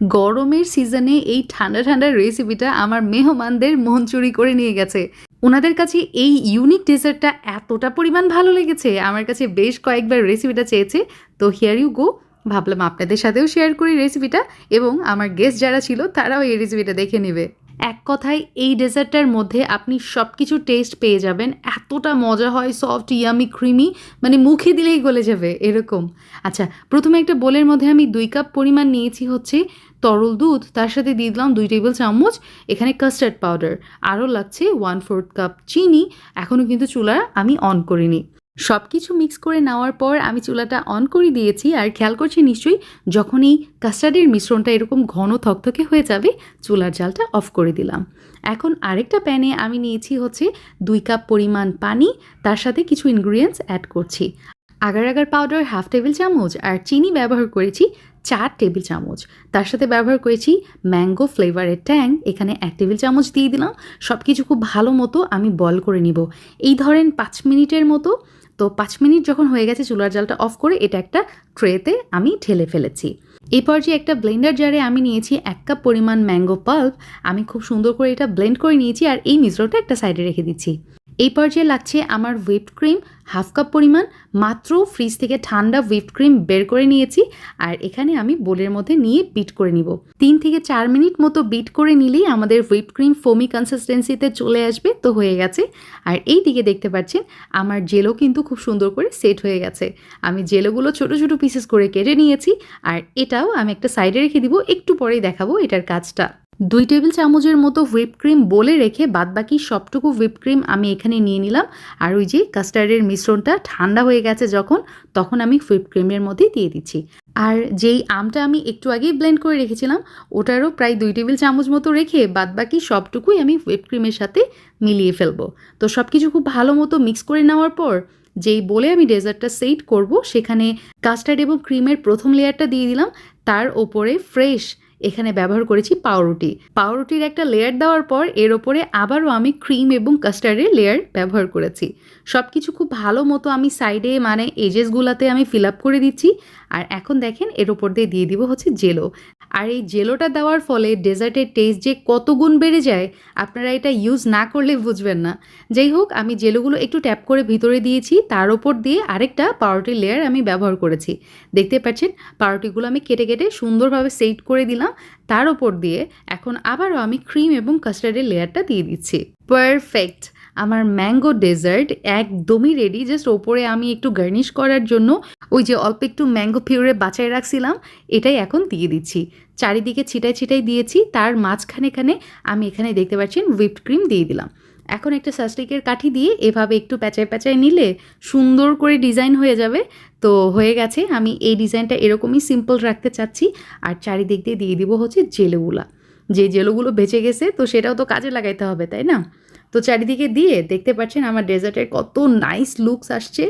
গরমের সিজনে এই ঠান্ডা ঠান্ডা রেসিপিটা আমার মেহমানদের মন চুরি করে নিয়ে গেছে। ওনাদের কাছে এই ইউনিক ডেজার্টটা এতটা পরিমাণ ভালো লেগেছে। আমার কাছে বেশ কয়েকবার রেসিপিটা চেয়েছে। তো হিয়ার ইউ গো ভাবলাম আপনাদের সাথেও শেয়ার করি রেসিপিটা এবং আমার গেস্ট যারা ছিল তারাও এই রেসিপিটা দেখে নেবে। এক কথায় এই ডেজার্টটার মধ্যে আপনি সব কিছু টেস্ট পেয়ে যাবেন। এতটা মজা হয় সফট ইয়ামি ক্রিমি মানে মুখে দিলেই গলে যাবে এরকম। আচ্ছা প্রথমে একটা বোলের মধ্যে আমি দুই কাপ পরিমাণ নিয়েছি হচ্ছে তরল দুধ, তার সাথে দিয়ে দিলাম দুই টেবিল চামচ, এখানে কাস্টার্ড পাউডার আরও লাগছে ওয়ান ফোর্থ কাপ চিনি, এখনও কিন্তু চুলা আমি অন করিনি। সব কিছু মিক্স করে নেওয়ার পর আমি চুলাটা অন করে দিয়েছি। আর খেয়াল করছি নিশ্চয়ই যখন এই কাস্টার্ডের মিশ্রণটা এরকম ঘন থকথকে হয়ে যাবে, চুলার জালটা অফ করে দিলাম। এখন আরেকটা প্যানে আমি নিয়েছি হচ্ছে দুই কাপ পরিমাণ পানি, তার সাথে কিছু ইনগ্রিডিয়েন্টস অ্যাড করছি। Agar agar powder half table চামচ আর চিনি ব্যবহার করেছি চার টেবিল চামচ। তার সাথে ব্যবহার করেছি ম্যাঙ্গো ফ্লেভারের ট্যাং এখানে এক টেবিল চামচ দিয়ে দিলাম। সব কিছু খুব ভালো মতো আমি বল করে নিব। এই ধরেন পাঁচ মিনিটের মতো তো পাঁচ মিনিট যখন হয়ে গেছে চুলার জালটা অফ করে এটা একটা ট্রেতে আমি ঠেলে ফেলেছি। এই পর্যায়ে একটা ব্লেন্ডার জারে আমি নিয়েছি এক কাপ পরিমাণ ম্যাঙ্গো পাল্প আমি খুব সুন্দর করে এটা ব্লেন্ড করে নিয়েছি আর এই মিশ্রটা একটা সাইডে রেখে দিচ্ছি। এই পর্যায়ে লাগছে আমার হুইপড ক্রিম হাফ কাপ পরিমাণ, মাত্র ফ্রিজ থেকে ঠান্ডা হুইপড ক্রিম বের করে নিয়েছি, আর এখানে আমি বোলের মধ্যে নিয়ে বিট করে নিব। তিন থেকে চার মিনিট মতো বিট করে নিলেই আমাদের হুইপড ক্রিম ফোমি কনসিস্টেন্সিতে চলে আসবে, তো হয়ে গেছে। আর এই দিকে দেখতে পাচ্ছেন, আমার জেলো কিন্তু খুব সুন্দর করে সেট হয়ে গেছে। আমি জেলোগুলো ছোট ছোট পিসেস করে কেটে নিয়েছি, আর এটাও আমি একটা সাইডে রেখে দিব, একটু পরেই দেখাবো এটার কাজটা। দুই টেবিল চামচের মতো হুইপ ক্রিম বলে রেখে বাদবাকি সবটুকু হুইপ ক্রিম আমি এখানে নিয়ে নিলাম। আর ওই যে কাস্টার্ডের মিশ্রণটা ঠান্ডা হয়ে গেছে যখন, তখন আমি হুইপ ক্রিমের মধ্যে দিয়ে দিচ্ছি। আর যেই আমটা আমি একটু আগেই ব্লেন্ড করে রেখেছিলাম, ওটারও প্রায় দুই টেবিল চামচ মতো রেখে বাদবাকি সবটুকুই আমি হুইপ ক্রিমের সাথে মিলিয়ে ফেলব। তো সব কিছু খুব ভালো মতো মিক্স করে নেওয়ার পর, যেই বলে আমি ডেজার্টটা সেট করব, সেখানে কাস্টার্ড এবং ক্রিমের প্রথম লেয়ারটা দিয়ে দিলাম। তার ওপরে ফ্রেশ এখানে ব্যবহার করেছি পাউরুটি। পাউরুটির একটা লেয়ার দেওয়ার পর এর ওপরে আবারও আমি ক্রিম এবং কাস্টার্ডের লেয়ার ব্যবহার করেছি। সব কিছু খুব ভালো মতো আমি সাইডে মানে এজেসগুলোতে আমি ফিল আপ করে দিচ্ছি। আর এখন দেখেন এর ওপর দিয়ে দিয়ে দিব হচ্ছে জেলো আর এই জেলোটা দেওয়ার ফলে ডেজার্টের টেস্ট যে কত গুণ বেড়ে যায়, আপনারা এটা ইউজ না করলে বুঝবেন না। যাই হোক, আমি জেলোগুলো একটু ট্যাপ করে ভিতরে দিয়েছি, তার ওপর দিয়ে আরেকটা পাউরুটির লেয়ার আমি ব্যবহার করেছি। দেখতে পাচ্ছেন, পাউরুটিগুলো আমি কেটে কেটে সুন্দরভাবে সেট করে দিলাম, তার ওপর দিয়ে এখন আবারও আমি ক্রিম এবং কাস্টার্ডের লেয়ারটা দিয়ে দিচ্ছি। পারফেক্ট আমার ম্যাঙ্গো ডেজার্ট একদমই রেডি জাস্ট ওপরে আমি একটু গার্নিশ করার জন্য ওই যে অল্প একটু ম্যাঙ্গো পিউরে বাঁচাই রাখছিলাম, এটাই এখন দিয়ে দিচ্ছি। চারিদিকে ছিটাই ছিটাই দিয়েছি, তার মাঝখানেখানে আমি এখানে দেখতে পাচ্ছেন হুইপড ক্রিম দিয়ে দিলাম। এখন একটা সাস্টিকের কাঠি দিয়ে এভাবে একটু প্যাচায় প্যাচায় নিলে সুন্দর করে ডিজাইন হয়ে যাবে। তো হয়ে গেছে, আমি এই ডিজাইনটা এরকমই সিম্পল রাখতে চাচ্ছি, আর চারিদিক দিয়ে দিয়ে দিব হচ্ছে জেলোগুলা। যে জেলোগুলো বেঁচে গেছে, তো সেটাও তো কাজে লাগাইতে হবে, তাই না? তো চারিদিকে দিয়ে দেখতে পাচ্ছেন আমার ডেজার্টের কত নাইস লুকস আসছে।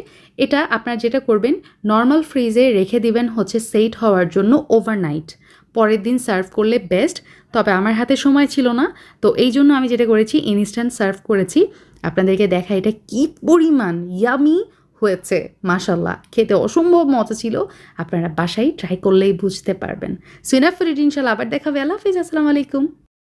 এটা আপনারা যেটা করবেন নর্মাল ফ্রিজে রেখে দিবেন হচ্ছে সেট হওয়ার জন্য ওভারনাইট পরের দিন সার্ভ করলে বেস্ট তবে আমার হাতে সময় ছিল না, তো এই জন্য আমি যেটা করেছি ইনস্ট্যান্ট সার্ভ করেছি। আপনাদেরকে দেখা এটা কি পরিমাণ ইয়ামি হয়েছে মাশাল্লাহ খেতে অসম্ভব মজা ছিল, আপনারা বাসায় ট্রাই করলেই বুঝতে পারবেন। সিনাফ ফরিড ইনশাল্লাহ আবার দেখাবে। আল্লাহ হাফিজ, আসসালামু আলাইকুম।